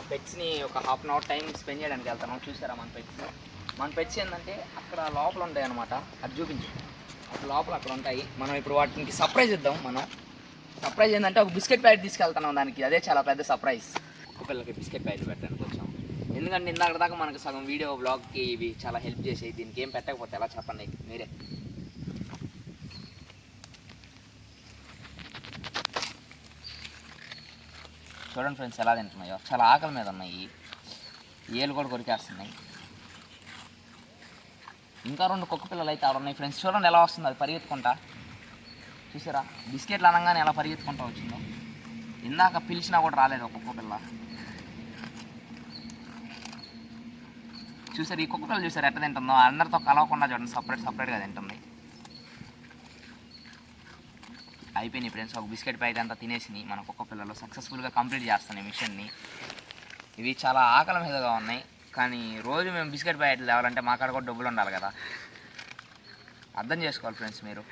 పెట్స్ని ఒక half an hour time spend చేయడానికి వెళ్తాను చూసారా మన పెట్స్ మన పెట్స్ ఏంటంటే అక్కడ లోపల ఉంటాయి అనమాట అది చూపించు. లోపల అక్కడ ఉంటాయి. మనం ఇప్పుడు వాటికి సర్ప్రైజ్ ఇద్దాం మనం. సర్ప్రైజ్ ఏంటంటే ఒక బిస్కెట్ ప్యాకెట్ తీసుకెళ్తున్నాం దానికి. అదే చాలా పెద్ద సర్ప్రైజ్ కుక్క పిల్లలకి బిస్కెట్ ప్యాకెట్ పెట్టడానికి వచ్చాం. ఎందుకంటే ఇందాక దాకా మనకు సగం వీడియో బ్లాగ్కి ఇవి చాలా హెల్ప్ చేసేవి దీనికి ఏం పెట్టకపోతే ఎలా చెప్పండి? మీరే. చూడండి ఫ్రెండ్స్ ఎలా తింటున్నాయో. చాలా ఆకలి మీద ఉన్నాయి. ఏలు కూడా కొరికేస్తున్నాయి. ఇంకా రెండు కుక్క పిల్లలు అయితే ఆడ ఉన్నాయి ఫ్రెండ్స్. చూడండి ఎలా వస్తుంది అది పరిగెత్తుకుంటా. చూసారా? బిస్కెట్లు అనగానే ఎలా పరిగెత్తుకుంటా వచ్చిందో. ఇందాక పిలిచినా కూడా రాలేదు ఒక కుక్క పిల్ల. చూసారు? ఈ కుక్క పిల్లలు చూసారు? ఎట్ట తింటుందో? అందరితో కలవకుండా చూడండి సపరేట్ సపరేట్గా తింటుంది. అయిపోయినాయి ఫ్రెండ్స్ ఒక బిస్కెట్ ప్యాకెట్ అంతా తినేసినాయి మన కుక్క పిల్లలు సక్సెస్ఫుల్గా కంప్లీట్ చేస్తున్నాయి మిషన్ని. ఇవి చాలా ఆకలి మీదగా ఉన్నాయి. కానీ రోజు మేము బిస్కెట్ ప్యాకెట్లు తేవాలంటే మా కాడ కూడా డబ్బులు ఉండాలి కదా. అర్థం చేసుకోవాలి ఫ్రెండ్స్ మీరు.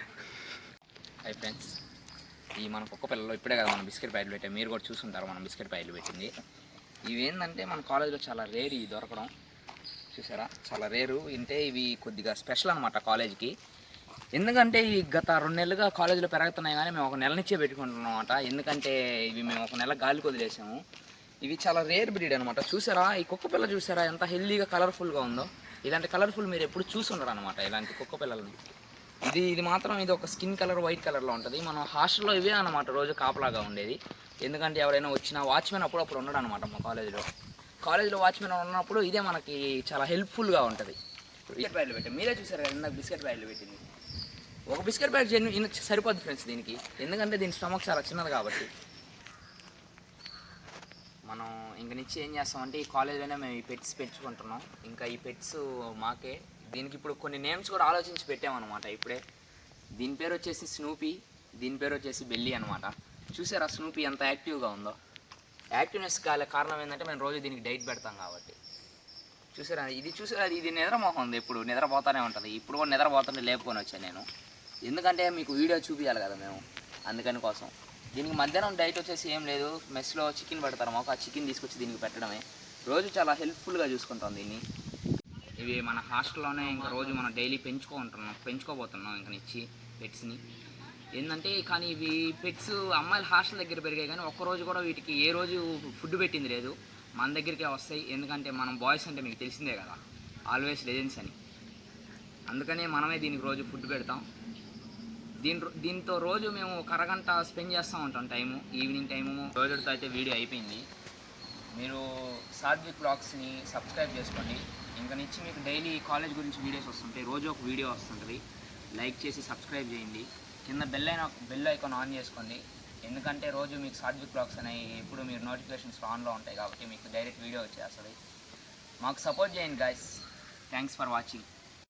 హై ఫ్రెండ్స్ ఈ మన కుక్క పిల్లలు ఇప్పుడే కదా మనం బిస్కెట్ ప్యాకెట్లు పెట్టాం. మీరు కూడా చూసుంటారు మనం బిస్కెట్ ప్యాకెట్లు పెట్టింది. ఇవి ఏంటంటే మన కాలేజీలో చాలా రేర్ ఇవి దొరకడం. చూసారా? చాలా రేరు అంటే ఇవి కొద్దిగా స్పెషల్ అనమాట కాలేజీకి. ఎందుకంటే ఈ గత రెండు నెలలుగా కాలేజీలో పెరుగుతున్నాయి కానీ మేము ఒక నెల నుంచే పెట్టుకుంటున్నాం అనమాట ఎందుకంటే ఇవి మేము ఒక నెల గాలికి వదిలేసాము. ఇవి చాలా రేర్ బ్రీడ్ అనమాట చూసారా? ఈ కుక్క పిల్ల చూసారా? ఎంత హెల్దీగా కలర్ఫుల్గా ఉందో. ఇలాంటి కలర్ఫుల్ మీరు ఎప్పుడు చూసుండరు అనమాట ఇలాంటి కుక్క పిల్లల్ని. ఇది ఇది మాత్రం ఇది ఒక స్కిన్ కలర్ వైట్ కలర్లో ఉంటుంది. మనం హాస్టల్లో ఇవే అనమాట రోజు కాపలాగా ఉండేది. ఎందుకంటే ఎవరైనా వచ్చినా వాచ్మెన్ అప్పుడప్పుడు ఉండడు అనమాట మా కాలేజీలో. కాలేజీలో వాచ్మెన్ ఉన్నప్పుడు ఇదే మనకి చాలా హెల్ప్ఫుల్గా ఉంటుంది. బిస్కెట్ ప్యాకెట్లు పెట్టాం. మీరే చూసారు కదా ఇందాక బిస్కెట్ ప్యాకెట్లు పెట్టింది. ఒక బిస్కెట్ ప్యాకెట్ చేయండి ఇన్ సరిపోద్ది ఫ్రెండ్స్ దీనికి. ఎందుకంటే దీని స్టమక్ చాలా చిన్నది కాబట్టి. మనం ఇంక నుంచి ఏం చేస్తామంటే ఈ కాలేజీలోనే మేము ఈ పెట్స్ పెంచుకుంటున్నాం. ఇంకా ఈ పెట్స్ మాకే. దీనికి ఇప్పుడు కొన్ని నేమ్స్ కూడా ఆలోచించి పెట్టామన్నమాట ఇప్పుడే. దీని పేరు వచ్చేసి స్నూపీ దీని పేరు వచ్చేసి బెల్లి అనమాట చూసారా స్నూపీ ఎంత యాక్టివ్గా ఉందో? యాక్టివ్నెస్ కాలే కారణం ఏంటంటే మేము రోజు దీనికి డైట్ పెడతాం కాబట్టి. చూసారా? ఇది చూసారా? ఇది నిద్రమోహం ఉంది. ఇప్పుడు నిద్రపోతానే ఉంటుంది. ఇప్పుడు కూడా నిద్రపోతుంటే లేపుకొని వచ్చాను నేను. ఎందుకంటే మీకు వీడియో చూపించాలి కదా మేము అందుకని కోసం. దీనికి మధ్యాహ్నం డైట్ వచ్చేసి ఏం లేదు. మెస్లో చికెన్ పెడతారు మాకు. ఆ చికెన్ తీసుకొచ్చి దీనికి పెట్టడమే. రోజు చాలా హెల్ప్ఫుల్గా చూసుకుంటాం దీన్ని. ఇవి మన హాస్టల్లోనే ఇంకా రోజు మనం డైలీ పెంచుకుంటున్నాం పెంచుకోబోతున్నాం ఇంక ఇచ్చి పెట్స్ని. ఏంటంటే కానీ ఇవి పెట్స్ అమ్మాయిల హాస్టల్ దగ్గర పెరిగాయి కానీ ఒక్క రోజు కూడా వీటికి ఏ రోజు ఫుడ్ పెట్టింది లేదు. మన దగ్గరికే వస్తాయి. ఎందుకంటే మనం బాయ్స్ అంటే మీకు తెలిసిందే కదా. ఆల్వేస్ లెజెన్స్ అని. అందుకనే మనమే దీనికి రోజు ఫుడ్ పెడతాం. దీని దీంతో రోజు మేము ఒక అరగంట స్పెండ్ చేస్తూ ఉంటాం టైము ఈవినింగ్ టైము. రోజుతో అయితే వీడియో అయిపోయింది. మీరు సాత్విక్ బ్లాగ్స్ని సబ్స్క్రైబ్ చేసుకోండి. ఇంకా నుంచి మీకు డైలీ కాలేజ్ గురించి వీడియోస్ వస్తుంటాయి. రోజు ఒక వీడియో వస్తుంటుంది. లైక్ చేసి సబ్స్క్రైబ్ చేయండి. కింద బెల్ అయిన బెల్ ఐకాన్ ఆన్ చేసుకోండి. ఎందుకంటే రోజు మీకు సాత్విక్ బ్లాగ్స్ అనేవి ఎప్పుడు మీరు నోటిఫికేషన్స్ ఆన్లో ఉంటాయి కాబట్టి మీకు డైరెక్ట్ వీడియో వచ్చేస్తుంది. మాకు సపోర్ట్ చేయండి గాయస్ థ్యాంక్స్ ఫర్ వాచింగ్